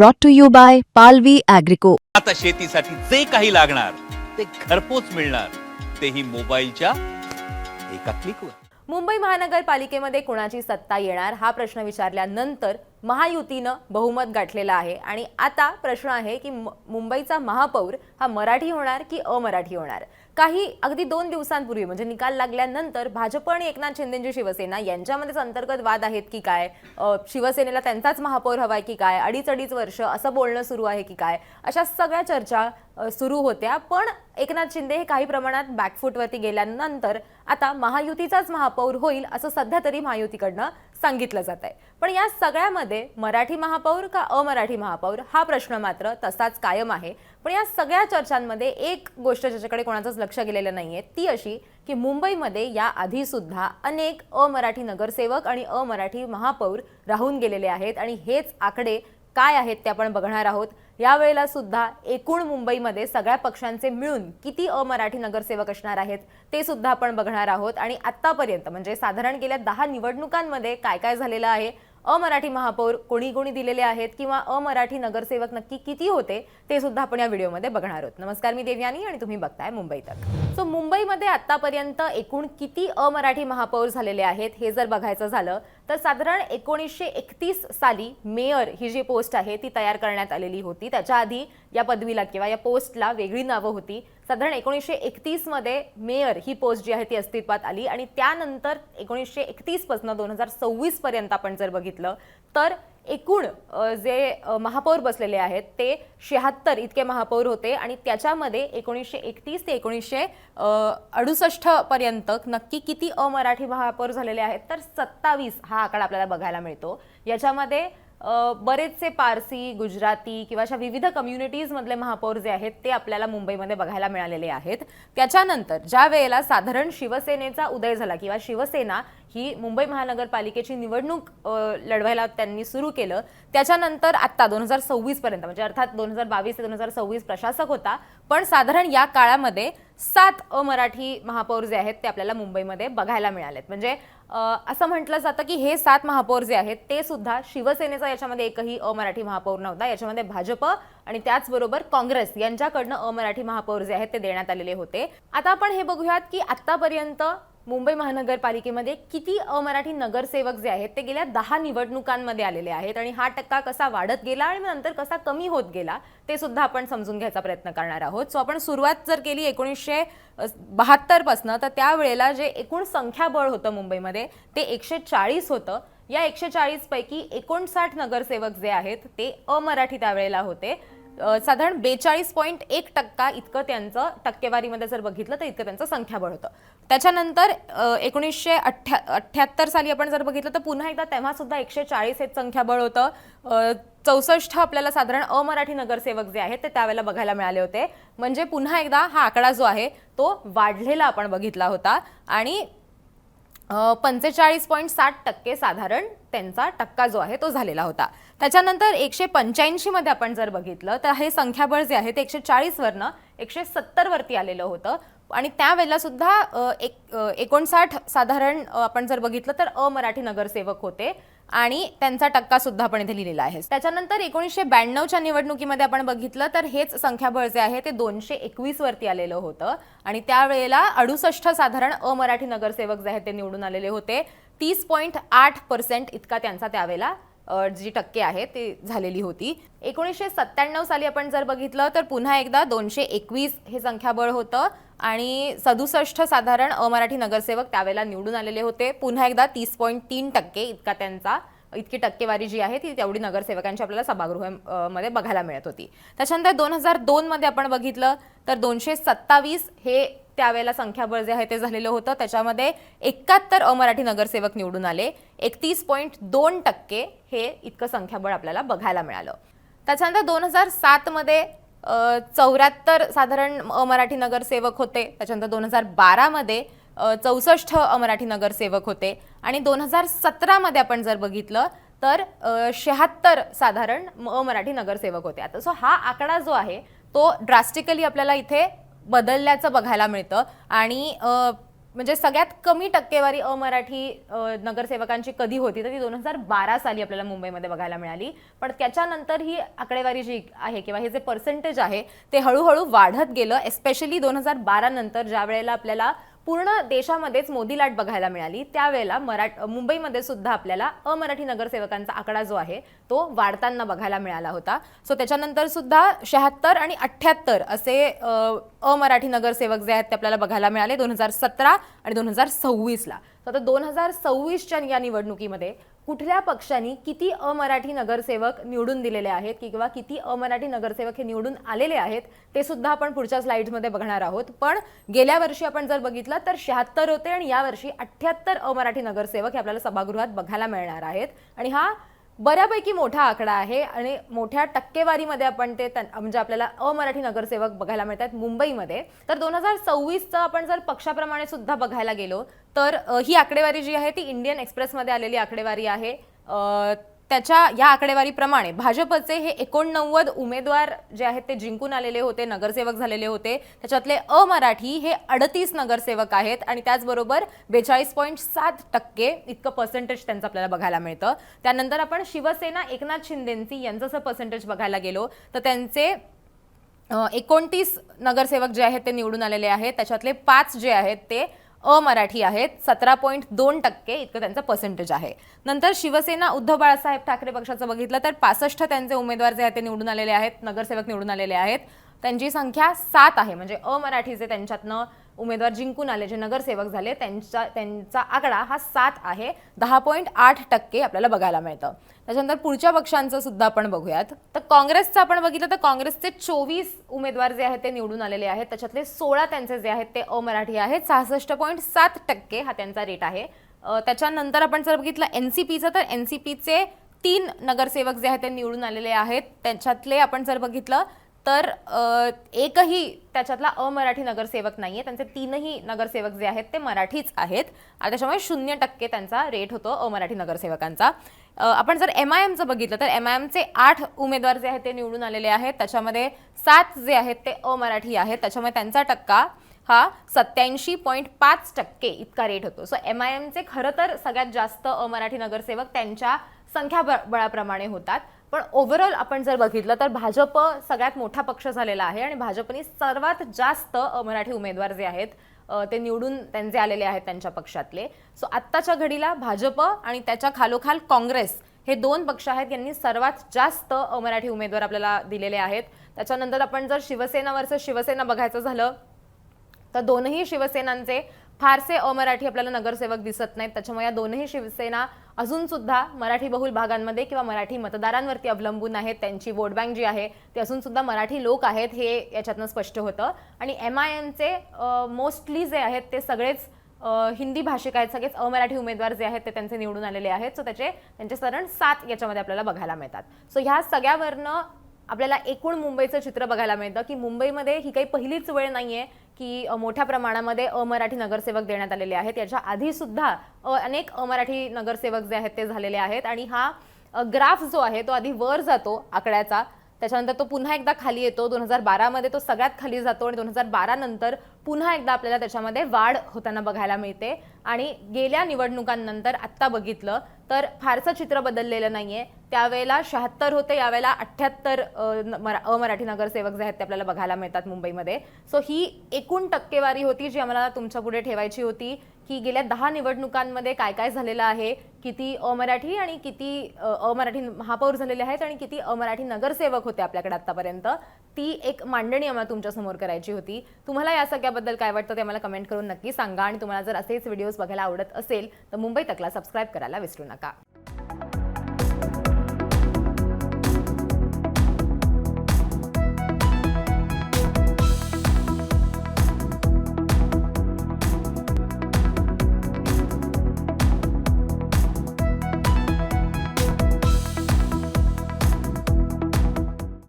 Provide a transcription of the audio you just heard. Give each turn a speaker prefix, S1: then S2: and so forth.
S1: brought to you by Palvi Agrico.
S2: आता शेतीसाठी जे काही लागणार ते घरपोच मिळणार तेही मोबाईलच्या एका क्लिकवर
S3: मुंबई महानगरपालिकेमध्ये कुणाची सत्ता येणार हा प्रश्न विचारल्यानंतर महायुतीनं बहुमत गाठलेलं आहे. आणि आता प्रश्न आहे की मुंबईचा महापौर हा मराठी होणार की अमराठी होणार? काही अगदी दोन दिवसांपूर्वी म्हणजे निकाल लागल्यानंतर भाजप आणि एकनाथ शिंदेची शिवसेना यांच्यामध्येच अंतर्गत वाद आहेत की काय? शिवसेनेला त्यांचाच महापौर हवाय की काय? अडीच अडीच वर्ष असं बोलणं सुरू आहे की काय? अशा सगळ्या चर्चा सुरू होत्या. पण एकनाथ शिंदे हे काही प्रमाणात बॅकफूटवरती गेल्यानंतर आता महायुतीचाच महापौर होईल असं सध्या तरी महायुतीकडनं सांगितलं जात आहे. पण या सगळ्यामध्ये मराठी महापौर का अमराठी महापौर हा प्रश्न मात्र तसाच कायम आहे. पण या सगळ्या चर्चांमध्ये एक गोष्ट ज्याच्याकडे कोणाचंच लक्ष गेलेलं नाही आहे ती अशी की मुंबईमध्ये या आधीसुद्धा अनेक अमराठी नगरसेवक आणि अमराठी महापौर राहून गेलेले आहेत आणि हेच आकडे काय आहेत ते आपण बघणार आहोत. यावेळेला सुद्धा एकूण मुंबईमध्ये सगळ्या पक्षांचे मिळून किती अमराठी नगरसेवक असणार आहेत ते सुद्धा आपण बघणार आहोत. आणि आत्तापर्यंत म्हणजे साधारण गेल्या दहा निवडणुकांमध्ये काय काय झालेलं आहे अमराठी महापौर कोणी कोणी दिलेले आहेत किंवा अमराठी नगरसेवक नक्की किती होते ते सुद्धा आपण या व्हिडिओमध्ये बघणार आहोत. नमस्कार मी देवयानी आणि तुम्ही बघताय मुंबई तक. सो मुंबईमध्ये आतापर्यंत एकूण किती अमराठी महापौर झालेले आहेत हे जर बघायचं झालं तर साधारण एकोणीसशे एकतीस साली मेयर ही जी पोस्ट आहे ती तयार करण्यात आलेली होती. त्याच्या आधी या पदवीला किंवा या पोस्टला वेगळी नावं होती. साधारण एकोणीसशे एकतीसमध्ये मेयर ही पोस्ट जी आहे ती अस्तित्वात आली आणि त्यानंतर एकोणीसशे एकतीसपासून दोन हजार सव्वीस पर्यंत आपण जर बघितलं तर एकूण जे महापौर बसलेले आहेत ते शहात्तर इतके महापौर होते आणि त्याच्यामध्ये एकोणीसशे एकतीस ते एकोणीसशे अडुसष्ट पर्यंत नक्की किती अमराठी महापौर झालेले आहेत तर सत्तावीस हा आकडा आपल्याला बघायला मिळतो. याच्यामध्ये बरेचसे पारसी गुजराती किंवा अशा विविध कम्युनिटीजमधले महापौर जे आहेत ते आपल्याला मुंबईमध्ये बघायला मिळालेले आहेत. त्याच्यानंतर ज्या वेळेला साधारण शिवसेनेचा उदय झाला किंवा शिवसेना ही मुंबई महानगरपालिकेची निवडणूक लढवायला त्यांनी सुरू केलं त्याच्यानंतर आत्ता दोन हजार सव्वीसपर्यंत म्हणजे अर्थात दोन हजार बावीस ते दोन हजार सव्वीस प्रशासक होता पण साधारण या काळामध्ये सात अमराठी महापौर जे आहेत ते आपल्याला मुंबईमध्ये बघायला मिळालेत. म्हणजे असं म्हटलं जातं की हे सात महापौर जे आहेत ते सुद्धा शिवसेनेचा याच्यामध्ये एकही अमराठी महापौर नव्हता. याच्यामध्ये भाजप आणि त्याचबरोबर काँग्रेस यांच्याकडनं अमराठी महापौर जे आहेत ते देण्यात आलेले होते. आता आपण हे बघूयात की आतापर्यंत मुंबई महानगरपालिकेमध्ये किती अमराठी नगरसेवक जे आहेत ते गेल्या दहा निवडणुकांमध्ये आलेले आहेत आणि हा टक्का कसा वाढत गेला आणि मग नंतर कसा कमी होत गेला ते सुद्धा आपण समजून घ्यायचा प्रयत्न करणार आहोत. सो आपण सुरुवात जर केली एकोणीसशे बहात्तरपासनं तर त्यावेळेला जे एकूण संख्याबळ होतं मुंबईमध्ये ते एकशे चाळीस होतं. या एकशे चाळीसपैकी एकोणसाठ नगरसेवक जे आहेत ते अमराठी त्यावेळेला होते. साधारण बेचाळीस पॉईंट एक टक्का इतकं त्यांचं टक्केवारीमध्ये जर बघितलं तर इतकं त्यांचं संख्याबळ होतं त्याच्यानंतर एकोणीसशे अठ्ठ्या अठ्ठ्याहत्तर साली आपण जर बघितलं तर पुन्हा एकदा तेव्हा सुद्धा एकशे चाळीस हे संख्याबळ होतं चौसष्ट आपल्याला साधारण अमराठी नगरसेवक जे आहेत ते त्यावेळेला बघायला मिळाले होते. म्हणजे पुन्हा एकदा हा आकडा जो आहे तो वाढलेला आपण बघितला होता. आणि पंचेचाळीस पॉईंट साठ टक्के साधारण त्यांचा टक्का जो आहे तो झालेला होता. त्याच्यानंतर एकशे पंच्याऐंशीमध्ये आपण जर बघितलं तर हे संख्याबळ जे आहे ते एकशे चाळीसवरनं एकशे सत्तरवरती आलेलं होतं. आणि त्यावेळेलासुद्धा एक एकोणसाठ साधारण आपण जर बघितलं तर अमराठी नगरसेवक होते. आणि त्यांचा टक्का सुद्धा आपण इथे लिहिलेला आहे. त्याच्यानंतर एकोणीसशे ब्याण्णवच्या निवडणुकीमध्ये आपण बघितलं तर हेच संख्याबळ जे आहे ते दोनशे एकवीस वरती आलेलं होतं. आणि त्यावेळेला अडुसष्ट साधारण अमराठी नगरसेवक जे आहेत ते निवडून आलेले होते. तीस पॉईंट आठ पर्सेंट इतका त्यांचा त्यावेळेला जी टक्के आहे ती झालेली होती. एकोणीसशे सत्त्याण्णव साली आपण जर बघितलं तर पुन्हा एकदा दोनशे एकवीस हे संख्याबळ होतं. आणि सदुसष्ट साधारण अमराठी नगरसेवक त्यावेळेला निवडून आलेले होते. पुन्हा एकदा तीस पॉईंट तीन टक्के इतका त्यांचा इतकी टक्केवारी जी आहे ती तेवढी नगरसेवकांची आपल्याला सभागृहामध्ये मध्ये बघायला मिळत होती. त्याच्यानंतर दोन हजार दोनमध्ये आपण बघितलं तर दोनशे सत्तावीस हे त्यावेळेला संख्याबळ जे आहे ते झालेलं होतं. त्याच्यामध्ये एकाहत्तर अमराठी नगरसेवक निवडून आले. एकतीस पॉईंट दोन टक्के हे इतकं संख्याबळ आपल्याला बघायला मिळालं. त्याच्यानंतर दोन हजार सातमध्ये चौऱ्याहत्तर साधारण मराठी नगरसेवक होते. त्याच्यानंतर दोन हजार बारामध्ये चौसष्ट मराठी नगरसेवक होते. आणि दोन हजार सतरामध्ये आपण जर बघितलं तर शहात्तर साधारण मराठी नगरसेवक होते. आता सो हा आकडा जो आहे तो ड्रास्टिकली आपल्याला इथे बदलल्याचं बघायला मिळतं. आणि म्हणजे सगळ्यात कमी टक्केवारी अमराठी नगरसेवकांची कधी होती? तर ती दोन हजार बारा साली आपल्याला मुंबईमध्ये बघायला मिळाली. पण त्याच्यानंतर ही आकडेवारी जी आहे किंवा हे जे पर्सेंटेज आहे ते हळूहळू वाढत गेलं एस्पेशली दोन हजार बारा नंतर ज्या वेळेला आपल्याला पूर्ण देशामध्येच मोदी लाट बघायला मिळाली. त्यावेळेला मराठ मुंबईमध्ये सुद्धा आपल्याला अमराठी नगरसेवकांचा आकडा जो आहे तो वाढताना बघायला मिळाला होता. सो त्याच्यानंतर सुद्धा शहात्तर आणि अठ्ठ्याहत्तर असे अमराठी नगरसेवक जे आहेत ते आपल्याला बघायला मिळाले दोन हजार सतरा आणि दोन हजार सव्वीसला. तर आता दोन हजार सव्वीसच्या या निवडणुकीमध्ये कुठल्या पक्षांनी किती अमराठी नगरसेवक निवडून दिलेले आहेत किंवा किती अमराठी नगरसेवक हे निवडून आलेले आहेत ते सुद्धा आपण पुढच्या स्लाइड्समध्ये बघणार आहोत. पण गेल्या वर्षी आपण जर बघितलं तर शहात्तर होते आणि यावर्षी अठ्ठ्याहत्तर अमराठी नगरसेवक हे आपल्याला सभागृहात बघायला मिळणार आहेत. आणि हा बऱ्यापैकी मोठा आकडा आहे आणि मोठ्या टक्केवारीमध्ये आपण ते म्हणजे आपल्याला अमराठी नगरसेवक बघायला मिळतात मुंबईमध्ये. तर दोन हजार सव्वीसचं आपण जर पक्षाप्रमाणे सुद्धा बघायला गेलो तर ही आकडेवारी जी आहे ती इंडियन एक्सप्रेसमध्ये आलेली आकडेवारी आहे. त्याच्या या आकडेवारीप्रमाणे भाजपचे हे एकोणनव्वद उमेदवार जे आहेत ते जिंकून आलेले होते नगरसेवक झालेले होते. त्याच्यातले अमराठी हे अडतीस नगरसेवक आहेत आणि त्याचबरोबर बेचाळीस पॉईंट सात टक्के इतकं पर्सेंटेज त्यांचं आपल्याला बघायला मिळतं. त्यानंतर आपण शिवसेना एकनाथ शिंदेंची यांचं जर पर्सेंटेज बघायला गेलो तर त्यांचे एकोणतीस नगरसेवक जे आहेत ते निवडून आलेले आहेत. त्याच्यातले पाच जे आहेत ते अमराठी आहेत. सतरा पॉईंट दोन टक्के इतकं त्यांचं पर्सेंटेज आहे. नंतर शिवसेना उद्धव बाळासाहेब ठाकरे पक्षाचं बघितलं तर पासष्ट त्यांचे उमेदवार जे आहेत ते निवडून आलेले आहेत. नगरसेवक निवडून आलेले आहेत. त्यांची संख्या सात आहे. म्हणजे अमराठीचे त्यांच्यातनं उमेदवार जिंकून आले जे नगरसेवक झाले त्यांचा त्यांचा आकडा हा सात आहे. दहा पॉईंट आठ टक्के आपल्याला बघायला मिळतं. त्याच्यानंतर पुढच्या पक्षांचं सुद्धा आपण बघूयात. तर काँग्रेसचं आपण बघितलं तर काँग्रेसचे चोवीस उमेदवार जे आहेत ते निवडून आलेले आहेत. त्याच्यातले सोळा त्यांचे जे आहेत ते अमराठी आहेत. सहासष्ट पॉईंट सात टक्के हा त्यांचा रेट आहे. त्याच्यानंतर आपण जर बघितलं एन सी पीचं तर एन सी पीचे तीन नगरसेवक जे आहेत ते निवडून आलेले आहेत. त्याच्यातले आपण जर बघितलं तर एकही त्याच्यातला अमराठी नगरसेवक नाही आहे त्यांचे तीनही नगरसेवक जे आहेत ते मराठीच आहेत. आणि त्याच्यामुळे शून्य टक्के त्यांचा रेट होतो अमराठी नगरसेवकांचा. आपण जर एम आय एमचं बघितलं तर एम आय एमचे आठ उमेदवार जे आहेत ते निवडून आलेले आहेत. त्याच्यामध्ये सात जे आहेत ते अमराठी आहेत. त्याच्यामुळे त्यांचा टक्का हा सत्याऐंशी पॉईंट पाच टक्के इतका रेट होतो. सो एम आय एमचे खरं तर सगळ्यात जास्त अमराठी नगरसेवक त्यांच्या संख्याबळाप्रमाणे होतात. पण ओव्हरऑल आपण जर बघितलं तर भाजप सगळ्यात मोठा पक्ष झालेला आहे आणि भाजपने सर्वात जास्त मराठी उमेदवार जे आहेत ते निवडून त्यांचे आलेले आहेत त्यांच्या पक्षातले. सो आत्ताच्या घडीला भाजप आणि त्याच्या खालोखाल काँग्रेस हे दोन पक्ष आहेत यांनी सर्वात जास्त मराठी उमेदवार आपल्याला दिलेले आहेत. त्याच्यानंतर आपण जर शिवसेनावरचं शिवसेना बघायचं झालं तर दोनही शिवसेनांचे फारसे अमराठी आपल्याला नगरसेवक दिसत नाहीत. त्याच्यामुळे या दोनही शिवसेना अजून सुद्धा मराठी बहुल भागांमध्ये किंवा मराठी मतदारांवरती अवलंबून आहेत त्यांची वोट बँक जी आहे ती अजूनसुद्धा मराठी लोक आहेत हे याच्यातनं स्पष्ट होतं. आणि एम आय एमचे मोस्टली जे आहेत ते सगळेच हिंदी भाषिक आहेत सगळेच अमराठी उमेदवार जे आहेत ते त्यांचे निवडून आलेले आहेत. सो त्याचे त्यांचे सरण सात याच्यामध्ये आपल्याला बघायला मिळतात. सो ह्या सगळ्यावरनं आपल्याला एकूण मुंबईचं चित्र बघायला मिळतं की मुंबईमध्ये ही काही पहिलीच वेळ नाही आहे की मोठ्या प्रमाणामध्ये अमराठी नगरसेवक देण्यात आलेले आहेत. याच्या आधी सुद्धा अनेक अमराठी नगरसेवक जे आहेत ते झालेले आहेत. आणि हा ग्राफ जो आहे तो आधी वर जातो आकड्याचा. त्याच्यानंतर तो पुन्हा एकदा खाली येतो. दोन हजार बारामध्ये तो सगळ्यात खाली जातो आणि दोन हजार बारानंतर पुन्हा एकदा आपल्याला त्याच्यामध्ये वाढ होताना बघायला मिळते. आणि गेल्या निवडणुकांनंतर आत्ता बघितलं तर फारसं चित्र बदललेलं नाही आहे त्यावेळेला शहात्तर होते यावेळेला अठ्ठ्याहत्तर अमराठी नगरसेवक जे आहेत ते आपल्याला बघायला मिळतात मुंबईमध्ये. सो ही एकूण टक्केवारी होती जी आम्हाला तुमच्यापुढे ठेवायची होती की गेल्या दहा निवडणुकांमध्ये काय काय झालेलं आहे किती अमराठी आणि किती अ, अमराठी महापौर झालेले आहेत आणि किती अमराठी नगरसेवक होते आपल्याकडे आतापर्यंत ती एक मांडणी आम्हाला तुमच्यासमोर करायची होती. तुम्हाला या सगळ्याबद्दल काय वाटतं ते आम्हाला कमेंट करून नक्की सांगा आणि तुम्हाला जर असेच व्हिडिओज बघायला आवडत असेल तर मुंबई तकला सबस्क्राईब करायला विसरू नका.